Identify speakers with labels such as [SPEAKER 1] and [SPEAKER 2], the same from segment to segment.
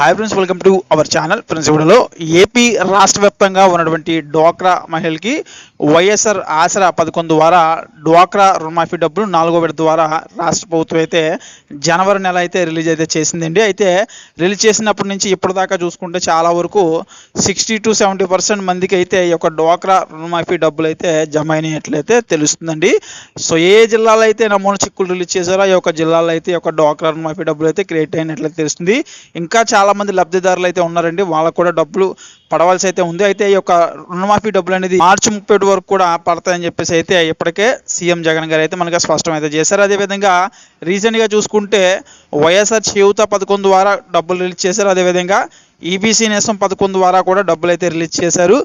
[SPEAKER 1] Hi friends welcome to our channel friends ఇవిడలో AP రాష్ట్ర వ్యాప్తంగా ఉన్నటువంటి డ్వాక్రా మహిళకి వైఎస్ఆర్ ఆసరా పథకం ద్వారా డ్వాక్రా రుణమాఫీ డబ్బులు నాలుగో విడత ద్వారా రాష్ట్ర ప్రభుత్వం అయితే జనవరి నెల అయితే రిలీజ్ అయితే చేసిందండి. అయితే రిలీజ్ చేసినప్పటి నుంచి ఇప్పటిదాకా చూసుకుంటే చాలా వరకు సిక్స్టీ టు సెవెంటీ పర్సెంట్ మందికి అయితే ఈ యొక్క డ్వాక్రా రుణమాఫీ డబ్బులు అయితే జమ అయినట్లయితే తెలుస్తుందండి. సో ఏ జిల్లాలో అయితే నమూనా చిక్కులు రిలీజ్ చేశారో ఈ యొక్క జిల్లాలో అయితే ఈ యొక్క డ్వాక్రా రుణమాఫీ డబ్బులు అయితే క్రియేట్ అయినట్లయితే తెలుస్తుంది. ఇంకా చాలా మంది లబ్ధిదారులు అయితే ఉన్నారండి. వాళ్ళకు కూడా డబ్బులు పడవలసి అయితే ఉంది. అయితే ఈ యొక్క రుణమాఫీ డబ్బులు అనేది మార్చి ముప్పై వరకు కూడా పడతాయని చెప్పేసి అయితే ఇప్పటికే సీఎం జగన్ గారు అయితే మనకి స్పష్టం అయితే చేశారు. అదేవిధంగా రీసెంట్గా చూసుకుంటే వైఎస్ఆర్ చేయూత పథకం ద్వారా డబ్బులు రిలీజ్ చేశారు. అదేవిధంగా ఈబీసీ నేసం పథకం ద్వారా కూడా డబ్బులు అయితే రిలీజ్ చేశారు.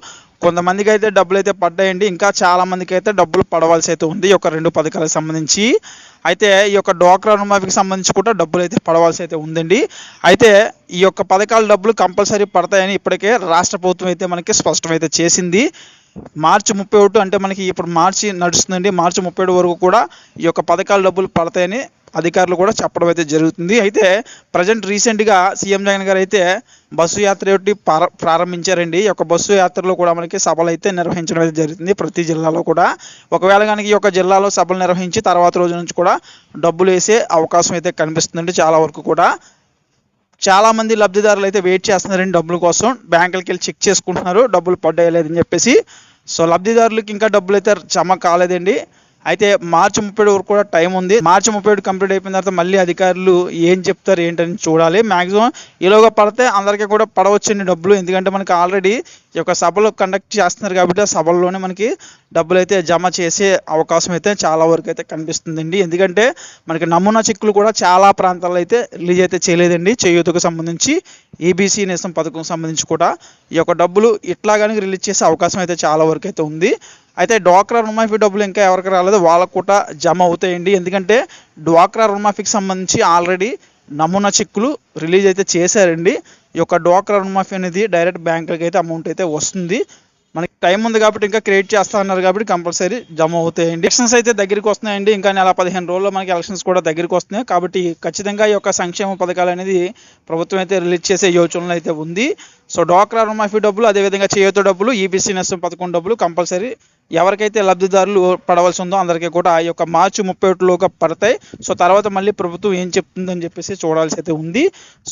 [SPEAKER 1] కొంతమందికి అయితే డబ్బులు అయితే పడ్డాయండి. ఇంకా చాలా మందికి అయితే డబ్బులు పడవలసి అయితే ఉంది. ఈ యొక్క రెండు పథకాలకు సంబంధించి అయితే ఈ యొక్క డోక్రా రుణమాఫీకి సంబంధించి కూడా డబ్బులు అయితే పడవలసి అయితే ఉందండి. అయితే ఈ యొక్క పథకాల డబ్బులు కంపల్సరీ పడతాయని ఇప్పటికే రాష్ట్ర ప్రభుత్వం అయితే మనకి స్పష్టమైతే చేసింది. మార్చి ముప్పై ఒకటి అంటే మనకి ఇప్పుడు మార్చి నడుస్తుందండి. మార్చి ముప్పై ఏడు వరకు కూడా ఈ యొక్క పథకాల డబ్బులు పడతాయని అధికారులు కూడా చెప్పడం అయితే జరుగుతుంది. అయితే ప్రజెంట్ రీసెంట్గా సీఎం జగన్ గారు అయితే బస్సు యాత్ర ఒకటి ప్రారంభించారండి. ఈ యొక్క బస్సు యాత్రలో కూడా మనకి సభలు అయితే నిర్వహించడం అయితే జరుగుతుంది ప్రతి జిల్లాలో కూడా. ఒకవేళ కనుక ఈ యొక్క జిల్లాలో సభలు నిర్వహించి తర్వాత రోజు నుంచి కూడా డబ్బులు వేసే అవకాశం అయితే కనిపిస్తుందండి చాలా వరకు కూడా. చాలా మంది లబ్ధిదారులు అయితే వెయిట్ చేస్తున్నారండి డబ్బుల కోసం. బ్యాంకులకి వెళ్ళి చెక్ చేసుకుంటున్నారు. డబ్బులు పడ్డాయలేదని చెప్పేసి. సో లబ్ధిదారులకి ఇంకా డబ్బులు అయితే జమ కాలేదండి. అయితే మార్చి ముప్పై వరకు కూడా టైం ఉంది. మార్చి ముప్పై కంప్లీట్ అయిపోయిన తర్వాత మళ్ళీ అధికారులు ఏం చెప్తారు ఏంటని చూడాలి. మాక్సిమం ఈలోగా పడితే అందరికీ కూడా పడవచ్చండి డబ్బులు. ఎందుకంటే మనకి ఆల్రెడీ ఈ యొక్క సభలు కండక్ట్ చేస్తున్నారు కాబట్టి ఆ సభల్లోనే మనకి డబ్బులు అయితే జమ చేసే అవకాశం అయితే చాలా వరకు అయితే కనిపిస్తుందండి. ఎందుకంటే మనకి నమూనా చెక్కులు కూడా చాలా ప్రాంతాల్లో అయితే రిలీజ్ అయితే చేయలేదండి. చేయూతకు సంబంధించి ఏబీసీ నేసం పథకం సంబంధించి కూడా ఈ యొక్క డబ్బులు ఇట్లా కనుక రిలీజ్ చేసే అవకాశం అయితే చాలా వరకు అయితే ఉంది. అయితే డ్వాక్రా రుణమాఫీ డబ్బులు ఇంకా ఎవరికి రాలేదు? వాళ్ళకు కూడా జమ అవుతాయండి. ఎందుకంటే డ్వాక్రా రుణమాఫీకి సంబంధించి ఆల్రెడీ నమూనా చెక్కులు రిలీజ్ అయితే చేశారండి. ఈ యొక్క డ్వాక్రా రుణమాఫీ అనేది డైరెక్ట్ బ్యాంకులకి అయితే అమౌంట్ అయితే వస్తుంది. టైం ఉంది కాబట్టి ఇంకా క్రియేట్ చేస్తా అన్నారు కాబట్టి కంపల్సరీ జమ అవుతాయండి. ఎలక్షన్స్ అయితే దగ్గరికి వస్తున్నాయండి. ఇంకా నెల పదిహేను రోజుల్లో మనకి ఎలక్షన్స్ కూడా దగ్గరికి వస్తున్నాయి. కాబట్టి ఖచ్చితంగా ఈ యొక్క సంక్షేమ పథకాలు అనేది ప్రభుత్వం అయితే రిలీజ్ చేసే యోచనలు అయితే ఉంది. సో డ్వాక్రా రుణమాఫీ డబ్బులు అదేవిధంగా చేయూత డబ్బులు ఈబీసీ నష్టం పథకం డబ్బులు కంపల్సరీ ఎవరికైతే లబ్ధిదారులు పడవలసి ఉందో అందరికీ కూడా ఆ యొక్క మార్చి ముప్పై ఒకటిలోగా పడతాయి. సో తర్వాత మళ్ళీ ప్రభుత్వం ఏం చెప్తుందని చెప్పేసి చూడాల్సి అయితే ఉంది.